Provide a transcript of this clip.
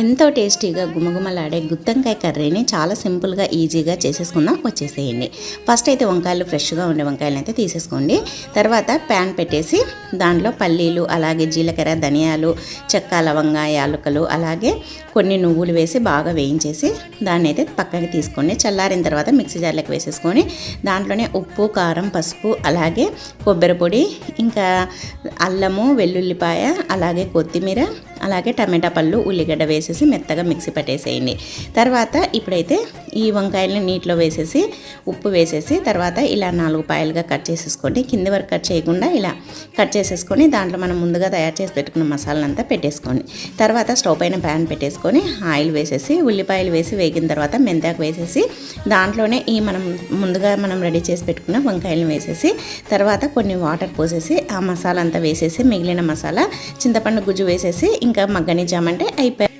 ఎంతో టేస్టీగా గుమగుమలాడే గుత్తంకాయ కర్రీని చాలా సింపుల్గా ఈజీగా చేసేసుకుందాం. వచ్చేసేయండి. ఫస్ట్ అయితే వంకాయలు ఫ్రెష్గా ఉండే వంకాయలు అయితే తీసేసుకోండి. తర్వాత ప్యాన్ పెట్టేసి దాంట్లో పల్లీలు అలాగే జీలకర్ర ధనియాలు చెక్క లవంగ యాలకులు అలాగే కొన్ని నువ్వులు వేసి బాగా వేయించేసి దాన్ని అయితే పక్కకి తీసుకోండి. చల్లారిన తర్వాత మిక్సీ జార్లకు వేసేసుకొని దాంట్లోనే ఉప్పు కారం పసుపు అలాగే కొబ్బరి పొడి ఇంకా అల్లము వెల్లుల్లిపాయ అలాగే కొత్తిమీర అలాగే టమాటా పళ్ళు ఉల్లిగడ్డ వేసేసి మెత్తగా మిక్సీ పట్టేసేయండి. తర్వాత ఇప్పుడైతే ఈ వంకాయలని నీటిలో వేసేసి ఉప్పు వేసేసి తర్వాత ఇలా నాలుగు పాయలుగా కట్ చేసేసుకోండి. కింది వరకు కట్ చేయకుండా ఇలా కట్ చేసేసుకొని దాంట్లో మనం ముందుగా తయారు చేసి పెట్టుకున్న మసాలంతా పెట్టేసుకోండి. తర్వాత స్టవ్ పైన ప్యాన్ పెట్టేసుకొని ఆయిల్ వేసేసి ఉల్లిపాయలు వేసి వేగిన తర్వాత మెంతాకు వేసేసి దాంట్లోనే ఈ మనం ముందుగా మనం రెడీ చేసి పెట్టుకున్న వంకాయలను వేసేసి తర్వాత కొన్ని వాటర్ పోసేసి ఆ మసాలా అంతా వేసేసి మిగిలిన మసాలా చింతపండు గుజ్జు వేసేసి ఇంకా మగ్గనిచ్చామంటే అయిపోయి.